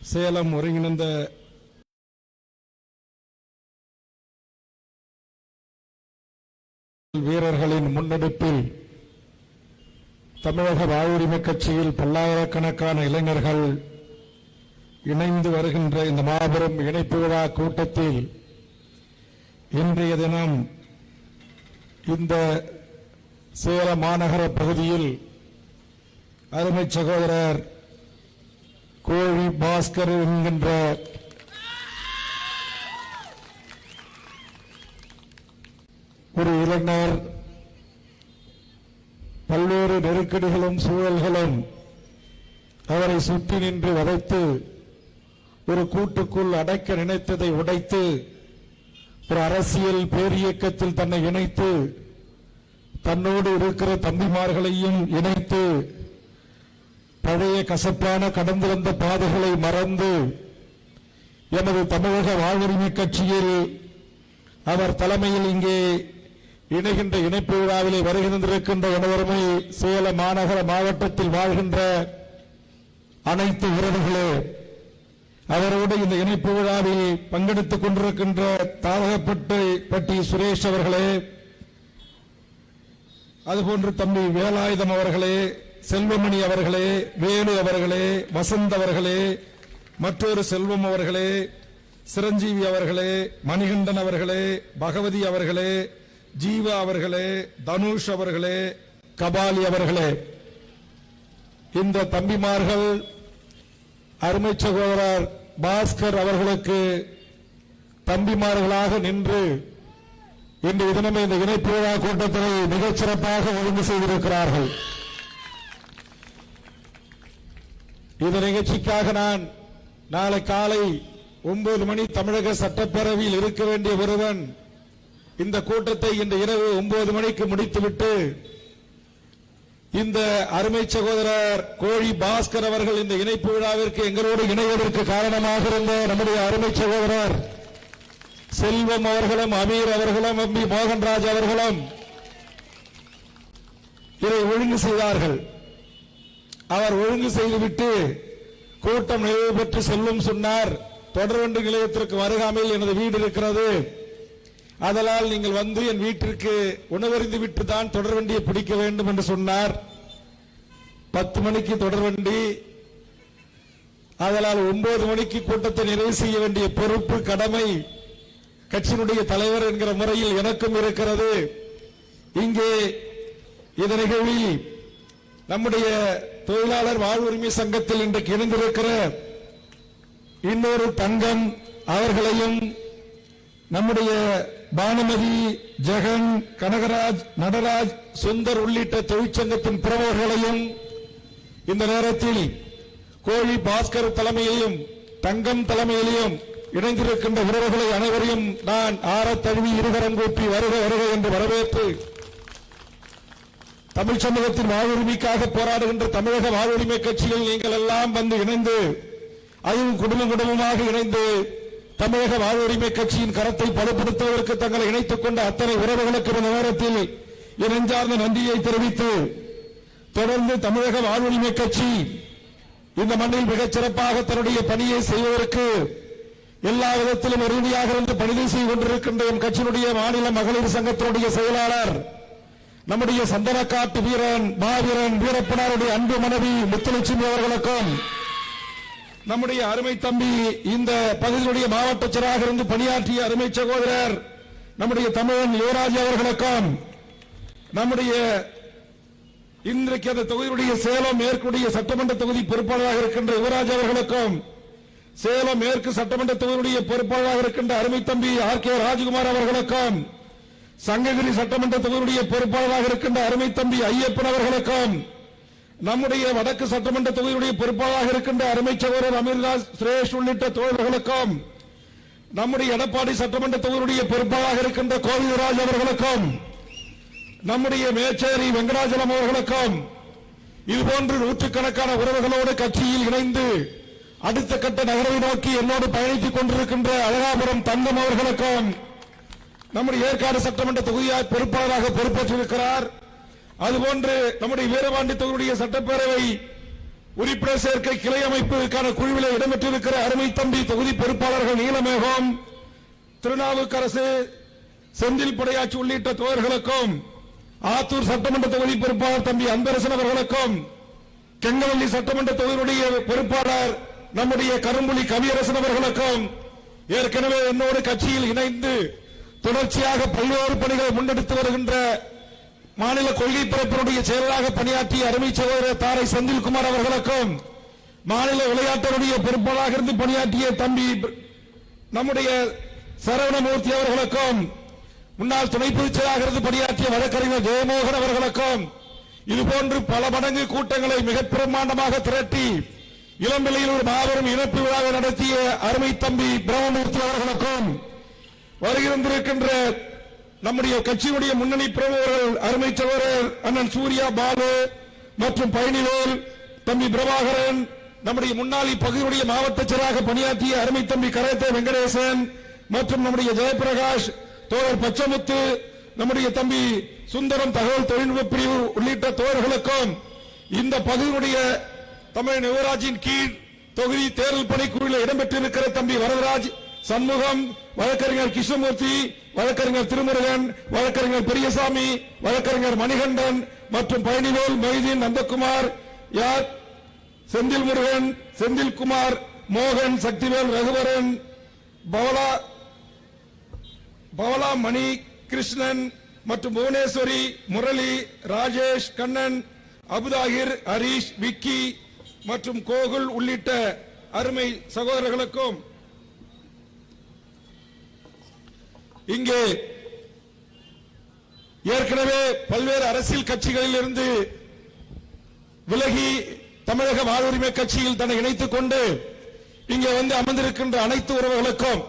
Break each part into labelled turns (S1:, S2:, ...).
S1: சேலம் ஒருங்கிணைந்த வீரர்களின் முன்னெடுப்பில் தமிழக வாழ்வுரிமை கட்சியில் பல்லாயிரக்கணக்கான இளைஞர்கள் இணைந்து வருகின்ற இந்த மாபெரும் இணைப்பு விழா கூட்டத்தில் இன்றைய தினம் இந்த சேலம் மாநகர பகுதியில் அருமை சகோதரர் கோழி பாஸ்கர் என்கின்ற ஒரு இளைஞர் பல்வேறு நெருக்கடிகளும் சூழல்களும் அவரை சுற்றி நின்று வதைத்து ஒரு கூட்டுக்குள் அடைக்க நினைத்ததை உடைத்து ஒரு அரசியல் பேரியக்கத்தில் தன்னை இணைத்து தன்னோடு இருக்கிற தம்பிமார்களையும் இணைத்து பழைய கசப்பான கடந்து வந்த பாதைகளை மறந்து எமது தமிழக வாழ்வுரிமை கட்சியில் அவர் தலைமையில் இங்கே இணைகின்ற இணைப்பு விழாவிலே வருகின்றிருக்கின்ற எனதருமை சேல மாநகர மாவட்டத்தில் வாழ்கின்ற அனைத்து உறவுகளே அவரோடு இந்த இணைப்பு விழாவில் பங்கெடுத்துக் கொண்டிருக்கின்ற தாதகப்பட்டு பட்டி சுரேஷ் அவர்களே அதுபோன்று தம்பி வேலாயுதம் அவர்களே செல்வமணி அவர்களே வேலு அவர்களே வசந்த் அவர்களே மற்றொரு செல்வம் அவர்களே சிரஞ்சீவி அவர்களே மணிகண்டன் அவர்களே பகவதி அவர்களே ஜீவா அவர்களே தனுஷ் அவர்களே கபாலி அவர்களே. இந்த தம்பிமார்கள் அருமை சகோதரர் பாஸ்கர் அவர்களுக்கு தம்பிமார்களாக நின்று இன்று தினமே இந்த இணைப்பு விழா கூட்டத்தினை மிகச்சிறப்பாக ஒழுங்கு செய்திருக்கிறார்கள். இந்த நிகழ்ச்சிக்காக நான் நாளை காலை ஒன்பது மணி தமிழக சட்டப்பேரவையில் இருக்க வேண்டிய ஒருவன் இந்த கூட்டத்தை இன்று இரவு ஒன்பது மணிக்கு முடித்துவிட்டு இந்த அருமை சகோதரர் கோழி பாஸ்கர் அவர்கள் இந்த இணைப்பு விழாவிற்கு எங்களோடு இணைவதற்கு காரணமாக இருந்த நம்முடைய அருமை சகோதரர் செல்வம் அவர்களும் அமீர் அவர்களும் எம்பி மோகன்ராஜ் அவர்களும் இதை ஒழுங்கு செய்தார்கள். அவர் ஒழுங்கு செய்துவிட்டு கூட்டம் நிறைவு பெற்று செல்லும் சொன்னார். தொடர்வண்டி நிலையத்திற்கு வருகாமையில் எனது வீடு இருக்கிறது. அதனால் நீங்கள் வந்து என் வீட்டிற்கு உணவறிந்து விட்டு தான் தொடர்வண்டியை பிடிக்க வேண்டும் என்று சொன்னார். பத்து மணிக்கு தொடர்வண்டி அதனால் ஒன்பது மணிக்கு கூட்டத்தை நிறைவு செய்ய வேண்டிய பொறுப்பு கடமை கட்சியினுடைய தலைவர் என்கிற முறையில் எனக்கும் இருக்கிறது. இங்கே இந்த நிகழ்வில் நம்முடைய தொழிலாளர் வாழ்வுரிமை சங்கத்தில் இன்றைக்கு இணைந்திருக்கிற இன்னொரு தங்கம் அவர்களையும் நம்முடைய பானுமதி ஜெகன் கனகராஜ் நடராஜ் சுந்தர் உள்ளிட்ட தொழிற்சங்கத்தின் பிரமுகர்களையும் இந்த நேரத்தில் கோழி பாஸ்கர் தலைமையிலும் தங்கம் தலைமையிலும் இணைந்திருக்கின்ற உறவுகளை அனைவரையும் நான் ஆற தழுவி இருகரம் கூப்பி வருக வருக என்று வரவேற்று தமிழ் சமூகத்தின் வாழ்வுரிமைக்காக போராடுகின்ற தமிழக வாழ்வுரிமை கட்சியில் நீங்கள் எல்லாம் வந்து இணைந்து அதுவும் குடும்பம் குடும்பமாக இணைந்து தமிழக வாழ்வுரிமை கட்சியின் கரத்தை பலப்படுத்துவதற்கு தங்களை இணைத்துக் கொண்ட அத்தனை உறவுகளுக்கு இந்த நேரத்தில் இணைஞ்சார்ந்த நன்றியை தெரிவித்து தொடர்ந்து தமிழக வாழ்வுரிமை கட்சி இந்த மண்ணில் மிகச் சிறப்பாக தன்னுடைய பணியை செய்வதற்கு எல்லா விதத்திலும் உறுதியாக இருந்து பணிதை செய்து கொண்டிருக்கின்ற என் கட்சியினுடைய மாநில மகளிர் சங்கத்தினுடைய செயலாளர் நம்முடைய சந்தனக்காட்டு வீரன் மாவீரன் வீரப்பனாருடைய அன்பு மனைவி முத்துலட்சுமி அவர்களுக்கும் நம்முடைய அருமை தம்பி இந்த பகுதியினுடைய மாவட்ட செயலாளராக இருந்து பணியாற்றிய அருமை சகோதரர் நம்முடைய தமிழன் யுவராஜ் அவர்களுக்கும் நம்முடைய இன்றைக்கு அந்த தொகுதியுடைய சேலம் மேற்குடைய சட்டமன்ற தொகுதி பொறுப்பாளராக இருக்கின்ற யுவராஜ் அவர்களுக்கும் சேலம் மேற்கு சட்டமன்ற தொகுதியுடைய பொறுப்பாளராக இருக்கின்ற அருமை தம்பி ஆர் கே ராஜ்குமார் அவர்களுக்கும் சங்ககிரி சட்டமன்ற தொகுதியுடைய பொறுப்பாளராக இருக்கின்ற அருமை தம்பி ஐயப்பன் அவர்களுக்கும் நம்முடைய வடக்கு சட்டமன்ற தொகுதியுடைய பொறுப்பாளராக இருக்கின்ற அருமை சகோதரர் அமீர்தாஸ் சுரேஷ் உள்ளிட்ட தோழர்களுக்கும் நம்முடைய எடப்பாடி சட்டமன்ற தொகுதியுடைய பொறுப்பாளராக இருக்கின்ற கோவிந்தராஜ் அவர்களுக்கும் நம்முடைய மேச்சேரி வெங்கடாஜலம் அவர்களுக்கும் இதுபோன்று நூற்றுக்கணக்கான உறவுகளோடு கட்சியில் இணைந்து அடுத்த கட்ட நகரை நோக்கி என்னோடு பயணித்துக் கொண்டிருக்கின்ற அழகாபுரம் தங்கம் அவர்களுக்கும் நம்முடைய ஏற்காடு சட்டமன்ற தொகுதியார் பொறுப்பாளராக பொறுப்பேற்றிருக்கிறார். அதுபோன்று நம்முடைய வீரபாண்டி தொகுதியுடைய சட்டப்பேரவை உறுப்பினர் சேர்க்கை கிளை அமைப்பதற்கான குழுவில் இடம்பெற்றிருக்கிற அருமை தம்பி தொகுதி பொறுப்பாளர்கள் நீலமேகம் திருநாவுக்கரசு செந்தில் படையாட்சி உள்ளிட்ட தோழர்களுக்கும் ஆத்தூர் சட்டமன்ற தொகுதி பொறுப்பாளர் தம்பி அன்பரசன் அவர்களுக்கும் கெங்கவல்லி சட்டமன்ற தொகுதியுடைய பொறுப்பாளர் நம்முடைய கரும்புலி கவியரசன் அவர்களுக்கும் ஏற்கனவே என்னோடு கட்சியில் இணைந்து தொடர்ச்சியாக பல்வேறு பணிகளை முன்னெடுத்து வருகின்ற மாநில கொள்கை பரப்பினுடைய செயலராக பணியாற்றிய அருமை சகோதரர் தாரை செந்தில்குமார் அவர்களுக்கும் மாநில விளையாட்டுடைய பொறுப்பாளராக இருந்து பணியாற்றிய தம்பி நம்முடைய சரவணமூர்த்தி அவர்களுக்கும் முன்னாள் துணை பொதுச்செயலாக இருந்து பணியாற்றிய வழக்கறிஞர் ஜெயமோகன் அவர்களுக்கும் இதுபோன்று பல மடங்கு கூட்டங்களை மிக பிரம்மாண்டமாக திரட்டி இளம்பிள்ளையில் ஒரு மாபெரும் இணைப்பு விழாவை நடத்திய அருமை தம்பி பிரம்மமூர்த்தி அவர்களுக்கும் வருகின்றிருக்கின்ற நம்முடைய கட்சியினுடைய முன்னணி பிரமுகர்கள் அருமை அண்ணன் சூர்யா பாலு மற்றும் பயணிவேல் தம்பி பிரபாகரன் நம்முடைய முன்னாள் இப்பகுதியுடைய மாவட்ட செயலாக பணியாற்றிய அருமை தம்பி கரத்தே வெங்கடேசன் மற்றும் நம்முடைய ஜெயபிரகாஷ் தோழர் பச்சமுத்து நம்முடைய தம்பி சுந்தரம் தகவல் தொழில்நுட்ப பிரிவு உள்ளிட்ட தோழர்களுக்கும் இந்த பகுதியுடைய தமிழ் யுவராஜின் கீழ் தொகுதி தேர்தல் பணிக்குழுவில் இடம்பெற்றிருக்கிற தம்பி வரதராஜ் சண்முகம் வழக்கறிஞர் கிருஷ்ணமூர்த்தி வழக்கறிஞர் திருமுருகன் வழக்கறிஞர் பெரியசாமி வழக்கறிஞர் மணிகண்டன் மற்றும் பழனிவேல் மொய்தீன் நந்தகுமார் யார்? செந்தில் முருகன் செந்தில்குமார் மோகன் சக்திவேல் ரகுவரன் பவலா பவலா மணி கிருஷ்ணன் மற்றும் புவனேஸ்வரி முரளி ராஜேஷ் கண்ணன் அபுதாகிர் ஹரீஷ் விக்கி மற்றும் கோகுல் உள்ளிட்ட அருமை சகோதரர்களுக்கும் இங்கே ஏற்கனவே பல்வேறு அரசியல் கட்சிகளில் இருந்து விலகி தமிழக வாழ்வுரிமை கட்சியில் தன்னை இணைத்துக் கொண்டு இங்கே வந்து அமர்ந்திருக்கின்ற அனைத்து உறவுகளுக்கும்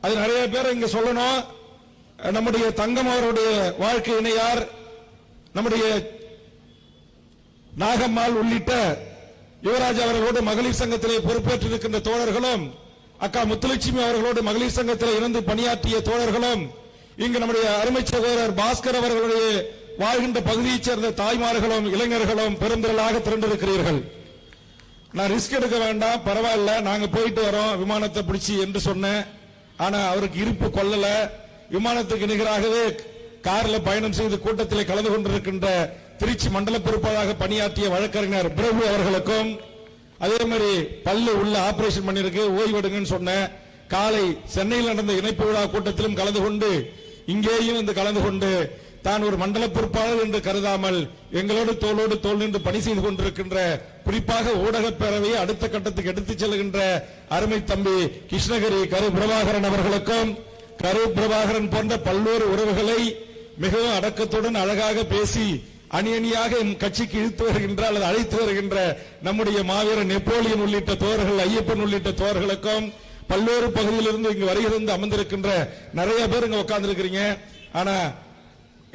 S1: அது நிறைய பேர் இங்க சொல்லணும். நம்முடைய தங்கம் அவருடைய வாழ்க்கை இணையார் நம்முடைய நாகம்மாள் உள்ளிட்ட யுவராஜ் அவர்களோடு மகளிர் சங்கத்திலே பொறுப்பேற்றிருக்கின்ற தோழர்களும் அக்கா முத்துலட்சுமி அவர்களோடு மகளிர் சங்கத்தில் இருந்து பணியாற்றிய தோழர்களும் இங்கு நம்முடைய அருமை சகோதரர் பாஸ்கர் அவர்களுடைய வாழ்கின்ற பகுதியைச் சேர்ந்த தாய்மார்களும் இளைஞர்களும் பெருந்திரளாக திரண்டிருக்கிறீர்கள். நான் ரிஸ்க் எடுக்க வேண்டாம் பரவாயில்ல நாங்க போயிட்டு வரோம் விமானத்தை பிடிச்சி என்று சொன்னேன். ஆனா அவருக்கு இருப்பு கொள்ளல விமானத்துக்கு நிகராகவே கார்ல பயணம் செய்து கூட்டத்தில் கலந்து கொண்டிருக்கின்ற திருச்சி மண்டல பொறுப்பாளராக பணியாற்றிய வழக்கறிஞர் பிரபு அவர்களுக்கும் அதே மாதிரி பல்லு உள்ள ஆபரேஷன் பண்ணிருக்கு ஓய்வெடுங்கன்னு சொன்னேன். காலை சென்னையில் நடந்த இணைப்பு விழா கூட்டத்திலும் கலந்து கொண்டு இங்கேயும் வந்து கலந்து கொண்டு தான் ஒரு மண்டல பொறுப்பாளர் என்று கருதாமல் எங்களோடு தோளோடு தோல் நின்று பணி செய்து கொண்டிருக்கின்ற குறிப்பாக ஊடகப் பேரவையை அடுத்த கட்டத்துக்கு எடுத்துச் செல்கின்ற அருமை தம்பி கிருஷ்ணகிரி கரு பிரபாகரன் அவர்களுக்கும் கரு பிரபாகரன் போன்ற பல்வேறு உறவுகளை மிகவும் அடக்கத்துடன் அழகாக பேசி அணி அணியாக என் கட்சிக்கு இழுத்து வருகின்ற அல்லது அழைத்து வருகின்ற நம்முடைய மாவீரன் நெப்போலியன் உள்ளிட்ட தோர்கள் ஐயப்பன் உள்ளிட்ட தோர்களுக்கும் பல்வேறு பகுதியிலிருந்து இங்கு வருகிறது அமர்ந்திருக்கின்ற நிறைய பேர் இங்க உட்கார்ந்து ஆனா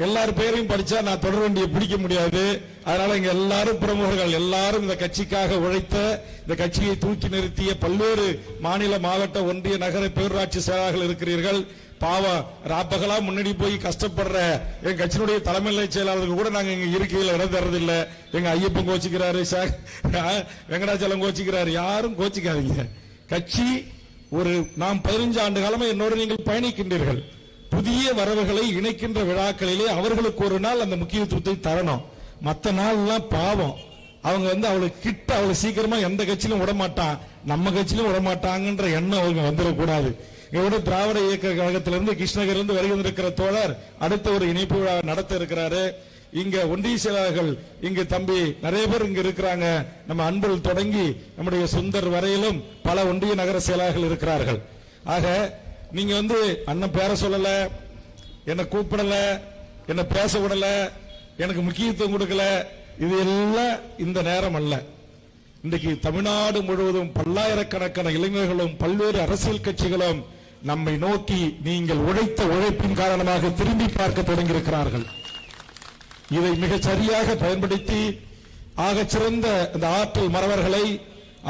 S1: எல்லார் பேரையும் படிச்சா நான் தொடர் வண்டியை பிடிக்க முடியாது. அதனால இங்க எல்லாரும் பிரமுகர்கள் எல்லாரும் இந்த கட்சிக்காக உழைத்த இந்த கட்சியை தூக்கி நிறுத்திய பல்வேறு மாநில மாவட்ட ஒன்றிய நகர பேரூராட்சி செயலாளர்கள் இருக்கிறீர்கள். பாவம் ராப்பகலா முன்னாடி போய் கஷ்டப்படுற என் கட்சியினுடைய தலைமை செயலாளருக்கு கூட நாங்க இங்க இருக்கையில் இடம் தர்றதில்ல. எங்க ஐயப்பன் கோச்சிக்கிறாரு வெங்கடாச்சலம் கோச்சிக்கிறாரு. யாரும் கோச்சிக்காதீங்க. கட்சி ஒரு நாம் பதினஞ்சு ஆண்டு காலமா என்னோடு நீங்கள் பயணிக்கின்றீர்கள். புதிய வரவுகளை இணைக்கின்ற விழாக்களிலே அவர்களுக்கு ஒரு நாள் அந்த முக்கியத்துவத்தை தரணும். மற்ற நாள்லாம் பாவம். அவங்க வந்து அவளுக்கு கிட்ட அவளை சீக்கிரமா எந்த கட்சியிலும் விடமாட்டான். நம்ம கட்சியிலும் விட மாட்டாங்கன்ற எண்ணம் அவங்க வந்துடக்கூடாது இவரோட திராவிட இயக்க கழகத்திலிருந்து கிருஷ்ணகிரிலிருந்து வருகின்றிருக்கிற தோழர் அடுத்த ஒரு இணைப்பு விழா நடத்த இருக்கிறாரு. இங்க ஒன்றிய செயலாளர்கள் இங்க தம்பி நிறைய பேர் இங்க இருக்கிறாங்க. நம்ம அன்பில் தொடங்கி நம்முடைய சுந்தர் வரையிலும் பல ஒன்றிய நகர செயலாளர்கள் இருக்கிறார்கள். ஆக நீங்க வந்து அண்ணன் பேர சொல்லல என்னை கூப்பிடல என்னை பேச விடல எனக்கு முக்கியத்துவம் கொடுக்கல இது எல்லாம் இந்த நேரம் அல்ல. இன்றைக்கு தமிழ்நாடு முழுவதும் பல்லாயிரக்கணக்கான இளைஞர்களும் பல்வேறு அரசியல் கட்சிகளும் நம்மை நோக்கி நீங்கள் உழைத்த உழைப்பின் காரணமாக திரும்பி பார்க்க தொடங்கியிருக்கிறார்கள். இதை மிக சரியாக பயன்படுத்தி ஆகச்சிறந்த இந்த ஆற்றல் மறவர்களை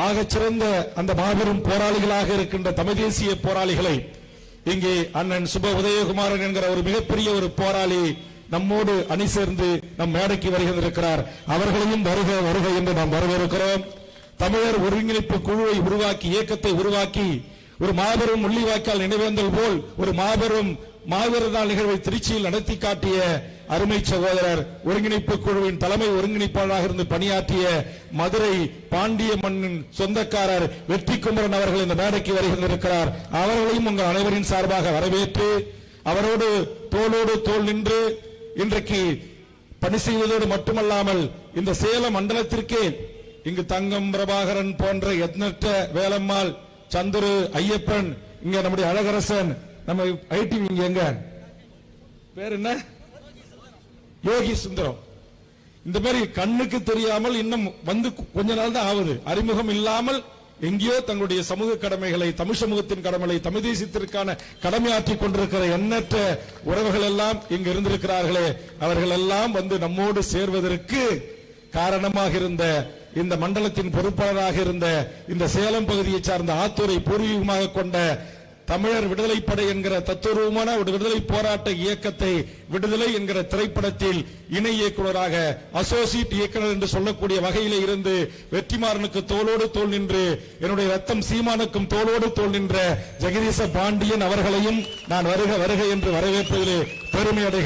S1: ஆகச்சிறந்த அந்த மாபெரும் போராளிகளாக இருக்கின்ற தமிழ் தேசிய போராளிகளை இங்கே அண்ணன் சுப உதயகுமாரன் என்கிற ஒரு மிகப்பெரிய ஒரு போராளி நம்மோடு அணி சேர்ந்து நம் மேடைக்கு வருகின்றிருக்கிறார் அவர்களையும் வருக வருக என்று நாம் வரவேற்கிறோம். தமிழர் ஒருங்கிணைப்பு குழுவை உருவாக்கி இயக்கத்தை உருவாக்கி ஒரு மாபெரும் முள்ளிவாய்க்கால் நினைவேந்தல் போல் ஒரு மாபெரும் மாவீரர் நாள் நிகழ்வை திருச்சியில் நடத்தி காட்டிய அருமை சகோதரர் ஒருங்கிணைப்பு குழுவின் தலைமை ஒருங்கிணைப்பாளராக இருந்து பணியாற்றிய மதுரை பாண்டிய மண்ணின் சொந்தக்காரர் வெற்றி குமரன் அவர்கள் இந்த மேடைக்கு வருகின்றிருக்கிறார். அவர்களையும் உங்கள் அனைவரின் சார்பாக வரவேற்று அவரோடு தோளோடு தோள் நின்று இன்றைக்கு பணி செய்வதோடு மட்டுமல்லாமல் இந்த சேலம் மண்டலத்திற்கே இங்கு தங்கம் பிரபாகரன் போன்ற எண்ணற்ற வேலம்மாள் சந்துரு ஐயப்பன் இங்க நம்முடைய அழகரசன் நம்ம ஐடி இங்க எங்க? பேர் என்ன? யோகி சுந்தரம். இந்த மாதிரி கண்ணுக்கு தெரியாமல் இன்னும் வந்து கொஞ்ச நாள் தான் ஆகுது. அறிமுகம் இல்லாமல் எங்கேயோ தங்களுடைய சமூக கடமைகளை தமிழ் சமூகத்தின் கடமைகளை தமிழ் தேசியத்திற்கான கடமையாற்றி கொண்டிருக்கிற எண்ணற்ற உறவுகள் எல்லாம் இங்கு இருந்திருக்கிறார்களே. அவர்கள் எல்லாம் வந்து நம்மோடு சேர்வதற்கு காரணமாக இருந்த இந்த மண்டலத்தின் பொறுப்பாளராக இருந்த இந்த சேலம் பகுதியை சார்ந்த ஆத்தூரை பூர்வீகமாக கொண்ட தமிழர் விடுதலை படை என்கிற தத்துவமான ஒரு விடுதலை போராட்ட இயக்கத்தை விடுதலை என்கிற திரைப்படத்தில் இணை இயக்குனராக அசோசியேட் இயக்குனர் என்று சொல்லக்கூடிய வகையில இருந்து வெற்றிமாறனுக்கு தோளோடு தோல் நின்று என்னுடைய ரத்தம் சீமானுக்கும் தோளோடு தோல் நின்ற ஜெகதீச பாண்டியன் அவர்களையும் நான் வருக வருக என்று வரவேற்பதிலே பெருமை அடைகிறேன்.